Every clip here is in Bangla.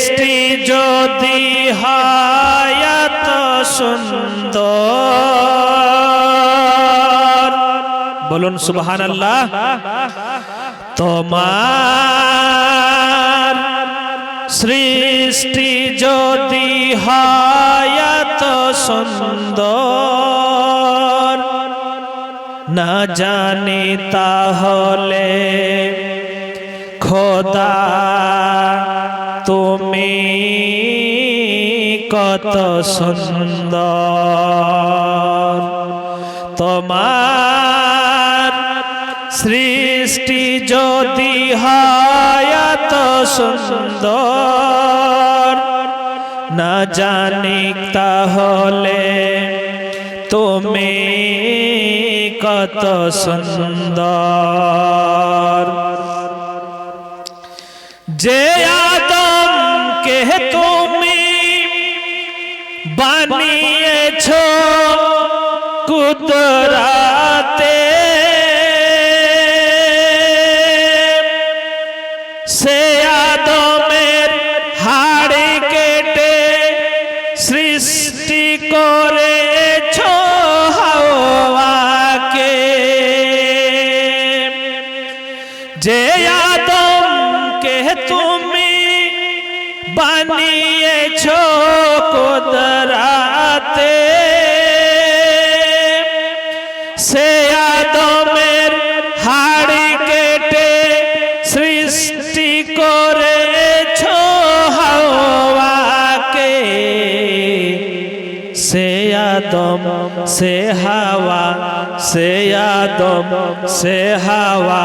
সৃষ্টি যদি হায়াত সুন্দর। বলুন সুবহান আল্লাহ তোমার সৃষ্টি যদি হায়াত সুন্দর। না জানি তাহলে খোদা কত সুন্দর। তোমার সৃষ্টি যদি হায়াত সুন্দর। না জানি তাহলে তুমি কত সুন্দর। যে আদমকে তুমি বানিয়েছ কুদরাতে। সে আদমের হাড়ি কেটে সৃষ্টি করেছ হাওয়াকে। যে আদমকে তুমি বানিয়েছ কুদরাতে সে আদমের হাড়ি কেটে সৃষ্টি করেছ হাওয়াকে সে আদম সে হাওয়া সে আদম সে হাওয়া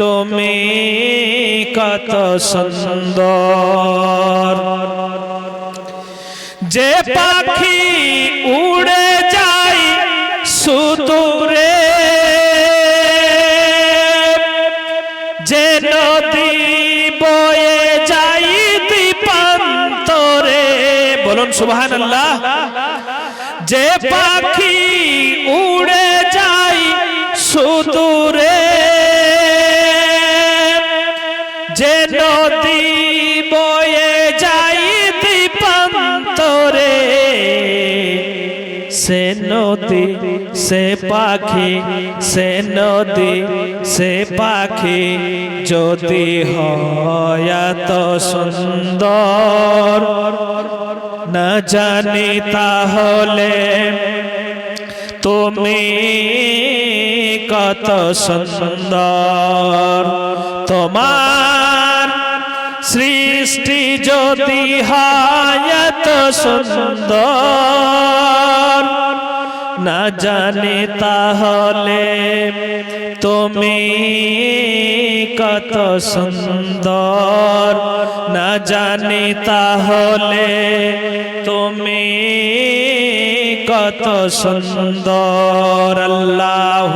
তুমি কত সুন্দর। যে পাখি উড়ে যায় সুদূরে, যে নদী বয়ে যাই দীপান্তরে বলুন সুবহান যে পাখি উড়ে যায় সুদূরে যে নদী বয়ে যাই দীপান্তরে সে নদী, সে পাখি, সে নদী, সে পাখি যদি হয়াত সুন্দর। না জানি তাহলে তুমি কত সুন্দর। তোমার সৃষ্টি যদি হায়াত সুন্দর না জানি তাহলে তুমি কত সুন্দর। না জানি তাহলে তুমি কত সুন্দর। আল্লাহ